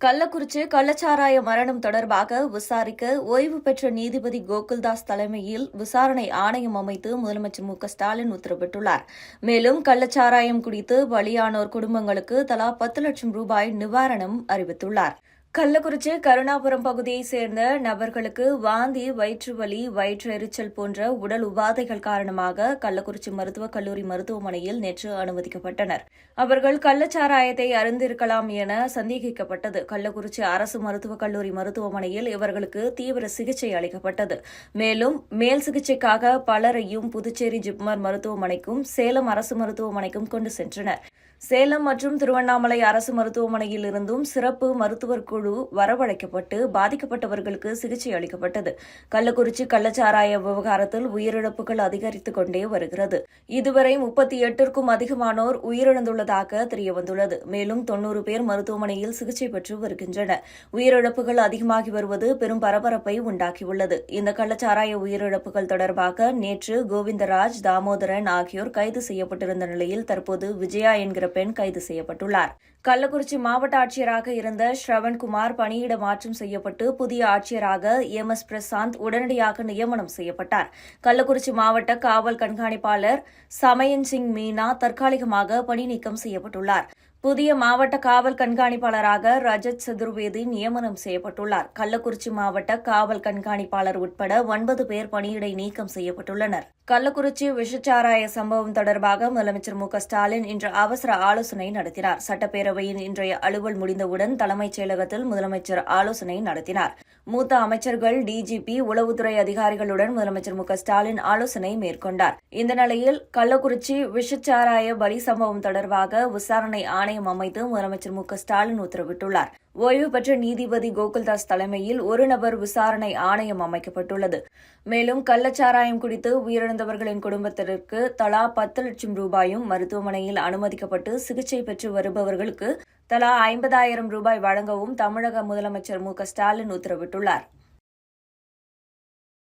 கள்ளக்குறிச்சி கள்ளச்சாராய மரணம் தொடர்பாக விசாரிக்க ஓய்வு பெற்ற நீதிபதி கோகுல்தாஸ் தலைமையில் விசாரணை ஆணையம் அமைத்து முதலமைச்சர் மு க ஸ்டாலின் உத்தரவிட்டுள்ளார். மேலும் கள்ளச்சாராயம் குடித்து பலியானோர் குடும்பங்களுக்கு தலா பத்து லட்சம் ரூபாய் நிவாரணம் அறிவித்துள்ளார். கள்ளக்குறிச்சி கருணாபுரம் பகுதியைச் சேர்ந்த நபர்களுக்கு வாந்தி வயிற்று வலி போன்ற உடல் உபாதைகள் காரணமாக கள்ளக்குறிச்சி மருத்துவக் கல்லூரி மருத்துவமனையில் நேற்று அனுமதிக்கப்பட்டனர். அவர்கள் கள்ளச்சாராயத்தை அறிந்திருக்கலாம் என சந்தேகிக்கப்பட்டது. கள்ளக்குறிச்சி அரசு மருத்துவக் கல்லூரி மருத்துவமனையில் இவர்களுக்கு தீவிர சிகிச்சை அளிக்கப்பட்டது. மேலும் மேல் சிகிச்சைக்காக பலரையும் புதுச்சேரி ஜிப்மர் மருத்துவமனைக்கும் சேலம் அரசு மருத்துவமனைக்கும் கொண்டு சென்றனர். சேலம் மற்றும் திருவண்ணாமலை அரசு மருத்துவமனையில் இருந்தும் சிறப்பு மருத்துவர் குழு வரவழைக்கப்பட்டு பாதிக்கப்பட்டவர்களுக்கு சிகிச்சை அளிக்கப்பட்டது. கள்ளக்குறிச்சி கள்ளச்சாராய விவகாரத்தில் உயிரிழப்புகள் அதிகரித்துக் கொண்டே வருகிறது. இதுவரை முப்பத்தி எட்டிற்கும் அதிகமானோர் உயிரிழந்துள்ளதாக தெரியவந்துள்ளது. மேலும் தொன்னூறு பேர் மருத்துவமனையில் சிகிச்சை பெற்று வருகின்றனர். உயிரிழப்புகள் அதிகமாகி வருவது பெரும் பரபரப்பை உண்டாக்கியுள்ளது. இந்த கள்ளச்சாராய உயிரிழப்புகள் தொடர்பாக நேற்று கோவிந்தராஜ் தாமோதரன் ஆகியோர் கைது செய்யப்பட்டிருந்த நிலையில் தற்போது விஜயா என்கிற பெண் கைது செய்யப்பட்டுள்ளார். கள்ளக்குறிச்சி மாவட்ட ஆட்சியராக இருந்த ஸ்ரவண்குமார் பணியிட மாற்றம் செய்யப்பட்டு புதிய ஆட்சியராக எம் எஸ் பிரசாந்த் உடனடியாக நியமனம் செய்யப்பட்டார். கள்ளக்குறிச்சி மாவட்ட காவல் கண்காணிப்பாளர் சமயன் சிங் மீனா தற்காலிகமாக பணி நீக்கம் செய்யப்பட்டுள்ளார். புதிய மாவட்ட காவல் கண்காணிப்பாளராக ரஜத் சதுர்வேதி நியமனம் செய்யப்பட்டுள்ளார். கள்ளக்குறிச்சி மாவட்ட காவல் கண்காணிப்பாளர் உட்பட ஒன்பது பேர் பணியிடை நீக்கம் செய்யப்பட்டுள்ளனர். கள்ளக்குறிச்சி விஷச்சாராய சம்பவம் தொடர்பாக முதலமைச்சர் மு ஸ்டாலின் இன்று அவசர ஆலோசனை நடத்தினார். சட்டப்பேரவையின் இன்றைய அலுவல் முடிந்தவுடன் தலைமைச் செயலகத்தில் முதலமைச்சர் ஆலோசனை நடத்தினார். மூத்த அமைச்சர்கள் டிஜிபி உளவுத்துறை அதிகாரிகளுடன் முதலமைச்சர் மு ஸ்டாலின் ஆலோசனை மேற்கொண்டார். இந்த நிலையில் கள்ளக்குறிச்சி விஷச்சாராய பலி சம்பவம் தொடர்பாக விசாரணை ஆணையம் அமைத்து முதலமைச்சர் மு ஸ்டாலின் உத்தரவிட்டுள்ளார். ஓய்வு பெற்ற நீதிபதி கோகுல்தாஸ் தலைமையில் ஒரு நபர் விசாரணை ஆணையம் அமைக்கப்பட்டுள்ளது. மேலும் கள்ளச்சாராயம் குடித்து உயிரிழந்தவர்களின் குடும்பத்திற்கு தலா பத்து லட்சம் ரூபாயும் மருத்துவமனையில் அனுமதிக்கப்பட்டு சிகிச்சை பெற்று வருபவர்களுக்கு தலா ஐம்பதாயிரம் ரூபாய் வழங்கவும் தமிழக முதலமைச்சர் மு க ஸ்டாலின் உத்தரவிட்டுள்ளார்.